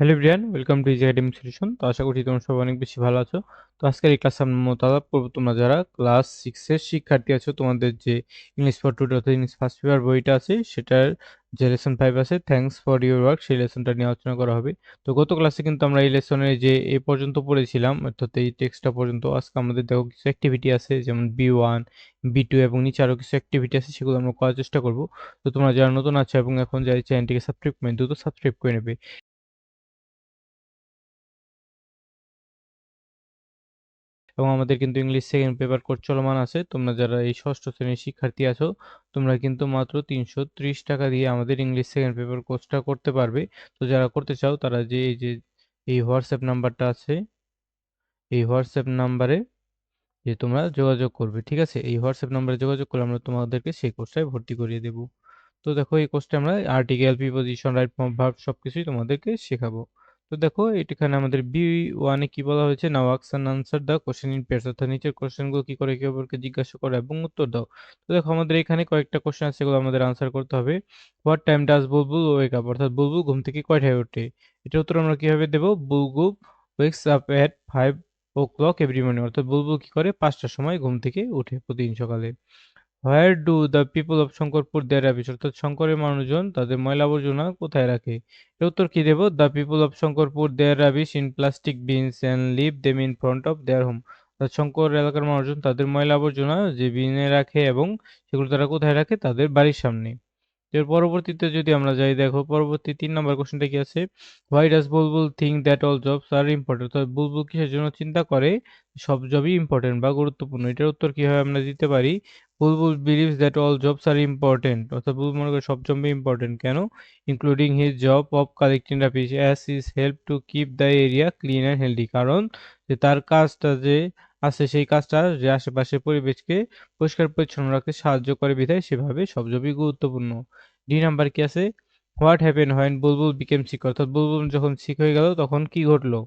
Hello Brian welcome to easy academic solution তো আশা করি তোমরা সবাই অনেক বেশি ভালো আছো। তো আজকের এই ক্লাস আমরা মোতালাপ করব তোমরা যারা ক্লাস সিক্সের শিক্ষার্থী আছো, তোমাদের যে ইংলিশ ফর টুডে অর্থাৎ ইংলিশ ফার্স্ট পেপার বইটা আছে, সেটার যে লেসন ফাইভ আছে থ্যাঙ্কস ফর ইউর ওয়ার্ক সেই লেসনটা নিয়ে আলোচনা করা হবে। তো গত ক্লাসে কিন্তু আমরা এই লেসনে যে এ পর্যন্ত পড়েছিলাম, অর্থাৎ এই টেক্সটটা পর্যন্ত, আজকে আমাদের দেখো কিছু অ্যাক্টিভিটি আছে, যেমন বি ওয়ান বি টু এবং নিচে আরও কিছু অ্যাক্টিভিটি আছে, সেগুলো আমরা করার চেষ্টা করব। তো তোমরা যারা নতুন আছো এবং এখন যারা চ্যানেলটিকে সাবস্ক্রাইব করেন, দ্রুত সাবস্ক্রাইব করে নেবে। এবং আমাদের কিন্তু ইংলিশ সেকেন্ড পেপার কোর্স চলমান আছে। তোমরা যারা এই ষষ্ঠ শ্রেণির শিক্ষার্থী আছো, তোমরা কিন্তু মাত্র তিনশো ত্রিশ টাকা দিয়ে আমাদের ইংলিশ সেকেন্ড পেপার কোর্সটা করতে পারবে। তো যারা করতে চাও, তারা যে এই যে, এই হোয়াটসঅ্যাপ নাম্বারটা আছে, এই হোয়াটসঅ্যাপ নাম্বারে যে তোমরা যোগাযোগ করবে, ঠিক আছে? এই হোয়াটসঅ্যাপ নাম্বারে যোগাযোগ করলে আমরা তোমাদেরকে সেই কোর্সটায় ভর্তি করিয়ে দেবো। তো দেখো, এই কোর্সটা আমরা আর্টিকেল প্রিপোজিশন রাইট ভার্ব সবকিছুই তোমাদেরকে শেখাবো। তো দেখো এখানে আমাদের বি ওয়ানে কি বলা হয়েছে? নাও আক্স অ্যান্ড আনসার দাও কোশ্চেন ইন পেয়ার্স অর্থাৎ নিচের কোশ্চেনগুলো কি করে একে অপরকে জিজ্ঞাসা করো এবং উত্তর দাও। তো দেখো, আমাদের এখানে কয়েকটা কোশ্চেন আছে সেগুলো আমাদের আনসার করতে হবে। What time does Bulbul wake up অর্থাৎ বুলবুল ঘুম থেকে কয়টায় ওঠে? এটা উত্তর আমরা কীভাবে দেবো? Bulbul wakes up at five o'clock every morning অর্থাৎ বুলবুল কি করে? পাঁচটার সময় ঘুম থেকে উঠে প্রতিদিন সকালে। Where do the people of Shankarpur their rubbish অর্থাৎ শঙ্করের মানুষজন তাদের ময়লা আবর্জনা কোথায় রাখে? এর উত্তর কি দেব? The people of Shankarpur their rubbish in plastic bins and leave them in front of their home অর্থাৎ শঙ্কর এলাকার মানুষজন তাদের ময়লা আবর্জনা যে বিনে রাখে এবং সেগুলো তারা কোথায় রাখে? তাদের বাড়ির সামনে। এর পরবর্তীতে যদি আমরা যাই, দেখো, পরবর্তী তিন নম্বর কোশ্চেনটা কি আছে? Why does Bulbul think that all jobs are important অর্থাৎ বুলবুল কিসের জন্য চিন্তা করে? সব জবই ইম্পর্টেন্ট বা গুরুত্বপূর্ণ। এটার উত্তর কীভাবে আমরা দিতে পারি? Bulbul believes that all jobs are important অর্থাৎ বুলবুল মনে করে সব জবই ইম্পর্টেন্ট কেন? Including his job of collecting rubbish as is help to keep the area clean and healthy কারণ যে তার কাজটা যে আছে, সেই কাজটা যে আশেপাশের পরিবেশকে পরিষ্কার পরিচ্ছন্ন রাখতে সাহায্য করে বিধায় সেভাবে সব জবই গুরুত্বপূর্ণ। ডি নাম্বার কি আছে? What happen when Bulbul became sick অর্থাৎ বুলবুল যখন সিক হয়ে গেল, তখন কি ঘটলো?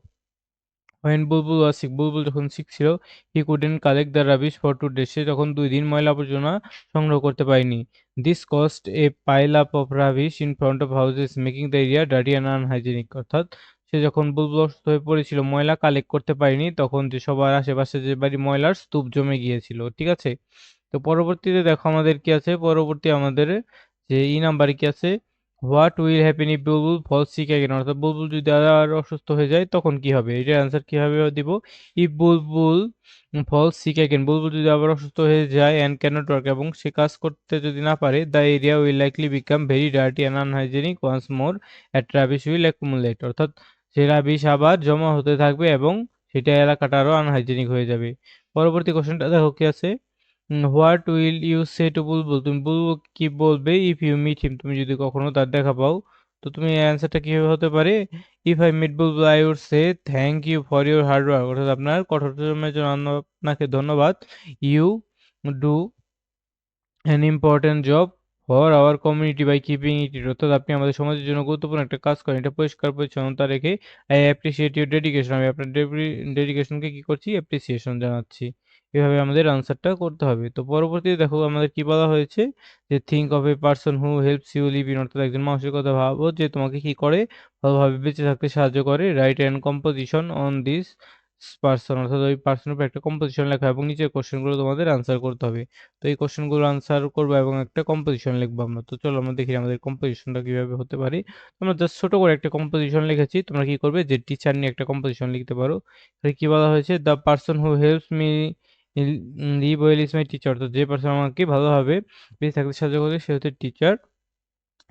When Bulbul was sick Bulbul যখন সিক ছিল he couldn't collect the rubbish for two days সে তখন দুই দিন ময়লা আবর্জনা সংগ্রহ করতে পারেনি। This cost a pile up of rubbish in front of houses making the area dirty and unhygienic অর্থাৎ সে যখন বুলবুল অসুস্থ হয়ে পড়েছিল, ময়লা কালেক্ট করতে পারেনি, তখন যে সবার আশেপাশে যে বাড়ি ময়লার স্তূপ জমে গিয়েছিল, ঠিক আছে? তো পরবর্তীতে দেখো আমাদের কি আছে? পরবর্তী আমাদের যে ই নাম্বার কি আছে? What will happen if Bulbul fall sick again অর্থাৎ বুলবুল যদি আবার অসুস্থ হয়ে যায়, তখন কি হবে? এটার অ্যান্সার কীভাবে দিব? If Bulbul fall sick again Bulbul যদি আবার অসুস্থ হয়ে যায় অ্যান্ড ক্যানট ওয়ার্ক এবং সে কাজ করতে যদি না পারে the area will likely become very dirty and unhygienic once more at rubbish will accumulate অর্থাৎ সে রাবিশ আবার জমা হতে থাকবে এবং সেটা এলাকাটা আরও আনহাইজেনিক হয়ে যাবে। পরবর্তী কোশ্চেনটা দেখো কি আছে? What will you say to Bulbul তুমি বুলবুল কি বলবে ইফ ইউ মিট হিম তুমি যদি কখনো তার দেখা পাও, তো তুমি অ্যান্সারটা কীভাবে হতে পারে? If I meet Bulbul I would say thank you for your hard work অর্থাৎ আপনার কঠোর পরিশ্রমের জন্য আপনাকে ধন্যবাদ। You do an important job for our community by keeping it অর্থাৎ আপনি আমাদের সমাজের জন্য গুরুত্বপূর্ণ একটা কাজ করেন। এটা পরিষ্কার পরিচ্ছন্নতা রেখে আই অ্যাপ্রিসিয়েট ইউর ডেডিকেশন আমি আপনার ডেডিকেশনকে কী করছি? অ্যাপ্রিসিয়েশন জানাচ্ছি। এভাবে আমাদের আনসারটা করতে হবে। তো পরবর্তীতে দেখো আমাদের কি বলা হয়েছে? যে think of a person who helps you live in অর্থাৎ একজন মানুষের কথা ভাবো যে তোমাকে কি করে? ভালোভাবে বেঁচে থাকতে সাহায্য করে। Write and composition on this person অর্থাৎ ওই পার্সনের উপর একটা কম্পোজিশন লেখা এবং নিচের কোশ্চেনগুলো তোমাদের আনসার করতে হবে। তো এই কোশ্চেনগুলো আনসার করব এবং একটা কম্পোজিশন লিখব আমরা। তো চলো আমরা দেখি আমাদের কম্পোজিশনটা কীভাবে হতে পারে। আমরা জাস্ট ছোট করে একটা কম্পোজিশন লিখেছি। তোমরা কি করবে? যে টিচার নিয়ে একটা কম্পোজিশন লিখতে পারো। কি বলা হয়েছে? The person who helps me well is my teacher তো যে পার্সন আমাকে ভালোভাবে বেঁচে থাকতে সাহায্য করে সে হচ্ছে teacher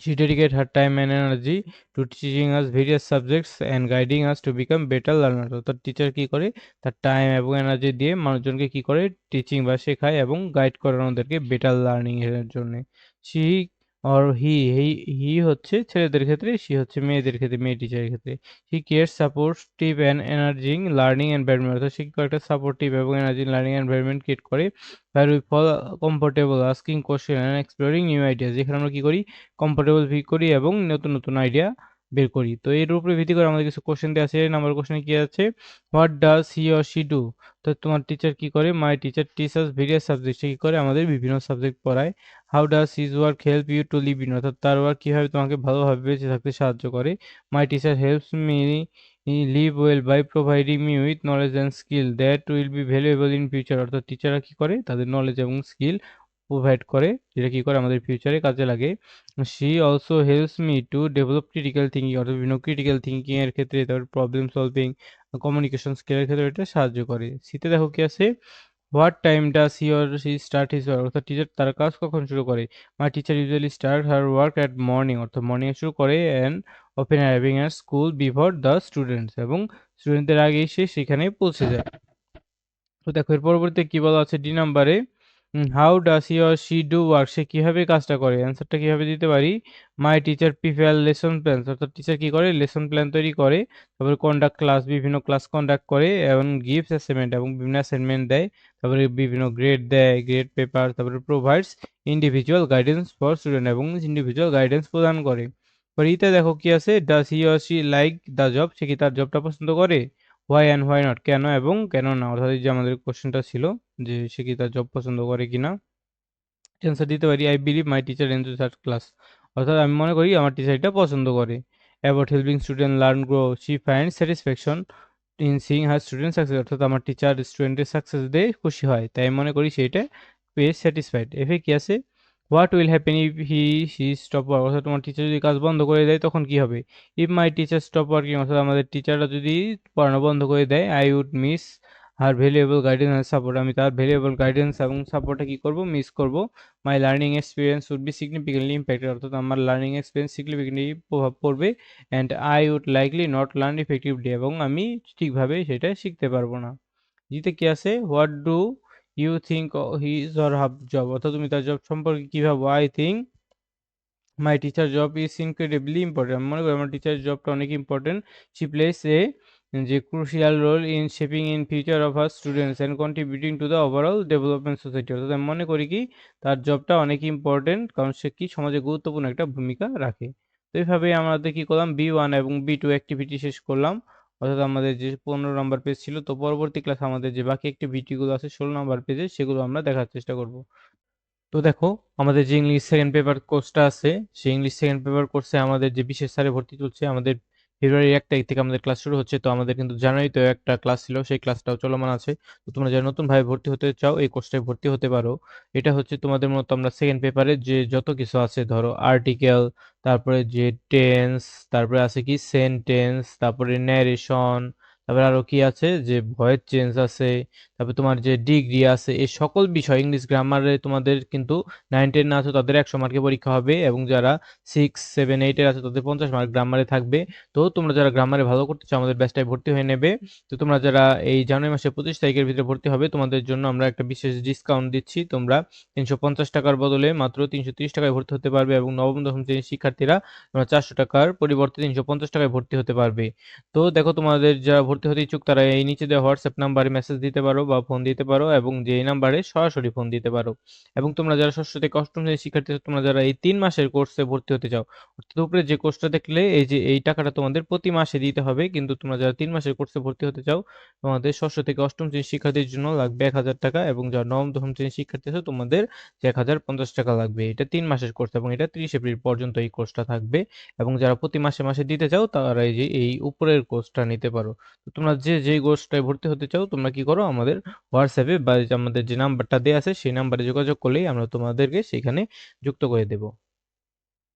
She dedicated her time and energy to teaching us various subjects and guiding us to become better learners. অর্থাৎ টিচার কী করে? তার টাইম এবং এনার্জি দিয়ে মানুষজনকে কী করে? টিচিং বা শেখায় এবং গাইড করে ওদেরকে বেটার লার্নিংয়ের জন্যে। জন্য সি অর হি হি হচ্ছে ছেলেদের ক্ষেত্রে সি হচ্ছে মেয়েদের ক্ষেত্রে, মেয়ে টিচারের ক্ষেত্রে। He care supportive and energizing learning environment অর্থাৎ সে কি করে? একটা সাপোর্টিভ এবং এনার্জিং লার্নিং এনভায়রনমেন্ট ক্রিয়েট করে। আর we fall comfortable asking question and exploring new idea যেখানে আমরা কি করি? কমফোর্টেবল ফিল করি এবং নতুন নতুন আইডিয়া বের করি। তো এর উপরে ভিত্তি করে আমাদের কিছু কোশ্চেন দেওয়া আছে। নাম্বার কোশ্চেনে কি আছে? What does he or she do তো তোমার টিচার কি করে? My teacher teachers various subject কি করে? আমাদের বিভিন্ন সাবজেক্ট পড়ায়। How does his work help you to live in অর্থাৎ তার ওয়ার্ক কীভাবে তোমাকে ভালোভাবে বেঁচে থাকতে সাহায্য করে? My teacher helps me live well by providing me with knowledge and skill that will be valuable in future অর্থাৎ টিচাররা কী করে? তাদের নলেজ এবং স্কিল প্রোভাইড করে, যেটা কী করে আমাদের ফিউচারে কাজে লাগে। She also helps me to develop critical thinking অর্থাৎ বিভিন্ন ক্রিটিক্যাল থিঙ্কিংয়ের ক্ষেত্রে, তারপর প্রবলেম সলভিং কমিউনিকেশন স্কিলের ক্ষেত্রে এটা সাহায্য করে। শীতে দেখো কি আছে? What time does he or she start his work অর্থাৎ টিচার তার কাজ কখন শুরু করে? My teacher usually start her work at morning অর্থাৎ মর্নিংয়ে শুরু করে and open অ্যাভিং at school before the students এবং স্টুডেন্টদের আগে সে সেখানে পৌঁছে যায়। তো দেখো, এর পরবর্তীতে কি বলা আছে? ডি নাম্বারে how does he or she do work সে কীভাবে কাজটা করে? অ্যান্সারটা কীভাবে দিতে পারি? My teacher prepare lesson plan অর্থাৎ টিচার কী করে? লেসন প্ল্যান তৈরি করে। তারপরে কন্ডাক্ট ক্লাস বিভিন্ন ক্লাস কন্ডাক্ট করে এবং গিফটস অ্যাসাইনমেন্ট এবং বিভিন্ন অ্যাসাইনমেন্ট দেয়। তারপরে বিভিন্ন গ্রেড দেয় গ্রেড পেপার তারপরে provides individual guidance for student এবং ইন্ডিভিজুয়াল গাইডেন্স প্রদান করে। এবার ইতে দেখো কি আছে? Does he or she like the job সে কি তার জবটা পছন্দ করে? হোয়াই অ্যান্ড হোয়াই নট কেন এবং কেন না? অর্থাৎ যে আমাদের কোশ্চেনটা ছিল যে সে কি তার জব পছন্দ করে কি না অ্যান্সার দিতে পারি I believe my teacher enjoy that class অর্থাৎ আমি মনে করি আমার টিচার এটা পছন্দ করে। About helping student learn grow she find satisfaction in seeing her student success অর্থাৎ আমার টিচার স্টুডেন্টের সাকসেস দিয়ে খুশি হয়। তাই মনে করি সেইটা পেয়ে স্যাটিসফাইড এফে কি আছে? What will happen if he she stop work অর্থাৎ তোমার টিচার যদি কাজ বন্ধ করে দেয়, তখন কি হবে? If my teacher stop working অর্থাৎ আমাদের টিচাররা যদি পড়ানো বন্ধ করে দেয় I would miss our valuable guidance and support আমি তার ভ্যালুয়েবল গাইডেন্স এবং সাপোর্টটা কী করব? মিস করব। My learning experience would be significantly impacted অর্থাৎ আমার লার্নিং এক্সপিরিয়েন্স সিগনিফিকেন্টলি প্রভাব পড়বে and I would likely not learn effectively এবং আমি ঠিকভাবে সেটা শিখতে পারব না। জিতে কি আছে? What do you think his or her job অর্থাৎ তুমি তার জব সম্পর্কে কী ভাবো? I think my teacher job is incredibly important মনে করি, আমার টিচার জবটা অনেক ইম্পর্টেন্ট শি প্লেস এ যে crucial role in shaping in future of our students and contributing to the overall development society অর্থাৎ আমি মনে করি কি, তার জবটা অনেক ইম্পর্টেন্ট কারণ সে কি সমাজে গুরুত্বপূর্ণ একটা ভূমিকা রাখে। তো এইভাবে আমাদের কি করলাম বি ওয়ান এবং বি টু অ্যাক্টিভিটি শেষ করলাম। অর্থাৎ আমাদের যে পনেরো নম্বর পেজ ছিল, তো পরবর্তী ক্লাস আমাদের যে বাকি একটি ভিডিওগুলো আছে, ষোলো নম্বর পেজে সেগুলো আমরা দেখার চেষ্টা করব। তো দেখো, আমাদের যে ইংলিশ সেকেন্ড পেপার কোর্সটা আছে, সেই ইংলিশ সেকেন্ড পেপার কোর্সে আমাদের যে বিশেষ সারে ভর্তি চলছে, আমাদের ফেব্রুয়ারি এক তারিখ থেকে আমাদের ক্লাস শুরু হচ্ছে। তো আমাদের কিন্তু জানুয়ারিতেও একটা ক্লাস ছিল, সেই ক্লাসটাও চলমান আছে। তো তোমরা যারা নতুনভাবে ভর্তি হতে চাও, এই কোর্সটায় ভর্তি হতে পারো। এটা হচ্ছে তোমাদের মতো আমরা সেকেন্ড পেপারে যে যত কিছু আছে, ধরো আর্টিকেল তারপরে যে টেন্স তারপরে আছে কি সেন্টেন্স তারপরে ন্যারেশন তারপরে আরও কি আছে? যে ভয়েস চেঞ্জ আছে, তারপরে তোমার যে ডিগ্রি আছে, এই সকল বিষয় ইংলিশ গ্রামারে তোমাদের কিন্তু নাইন টেন আছে, তাদের একশো মার্কের পরীক্ষা হবে এবং যারা সিক্স সেভেন এইটের আছে, তাদের পঞ্চাশ মার্ক গ্রামারে থাকবে। তো তোমরা যারা গ্রামারে ভালো করতে চাও, আমাদের ব্যাচটায় ভর্তি হয়ে নেবে। তো তোমরা যারা এই জানুয়ারি মাসে পঁচিশ তারিখের ভিতরে ভর্তি হবে, তোমাদের জন্য আমরা একটা বিশেষ ডিসকাউন্ট দিচ্ছি। তোমরা তিনশো পঞ্চাশ টাকার বদলে মাত্র তিনশো তিরিশ টাকায় ভর্তি হতে পারবে এবং নবম, দশম শ্রেণির শিক্ষার্থীরা তোমরা চারশো টাকার পরিবর্তে তিনশো পঞ্চাশ টাকায় ভর্তি হতে পারবে। তো দেখো তোমাদের যারা ভর্তি হতে ইচ্ছুক, তারা এই নিচে দেওয়া হোয়াটসঅ্যাপ নাম্বারে মেসেজ দিতে পারো বা ফোন দিতে পারো এবং যে নাম্বারে সরাসরি ফোন দিতে পারো। এবং তোমরা যারা ষষ্ঠ থেকে অষ্টম শ্রেণির শিক্ষার্থী, তোমরা যারা এই তিন মাসের কোর্সে ভর্তি হতে চাও, অর্থাৎ উপরে যে কোর্সটা দেখলে, এই যে এই টাকাটা তোমাদের প্রতি মাসে দিতে হবে, কিন্তু তোমরা যারা তিন মাসের কোর্সে ভর্তি হতে চাও, তোমাদের ষষ্ঠ থেকে অষ্টম শ্রেণির শিক্ষার্থীর জন্য লাগবে এক হাজার টাকা এবং যারা নবম, দশম শ্রেণির শিক্ষার্থী আছে, তোমাদের এক হাজার পঞ্চাশ টাকা লাগবে। এটা তিন মাসের কোর্স এবং এটা তিরিশ এপ্রিল পর্যন্ত এই কোর্সটা থাকবে এবং যারা প্রতি মাসে মাসে দিতে চাও, তারা এই যে এই উপরের কোর্সটা নিতে পারো। তোমরা যে যে কোর্সটায় ভর্তি হতে চাও, তোমরা কি করো আমাদের হোয়াটসঅ্যাপে বা আমাদের যে নাম্বারটা দেওয়া আছে, সেই নাম্বারে যোগাযোগ করলেই আমরা তোমাদেরকে সেখানে যুক্ত করে দেবো।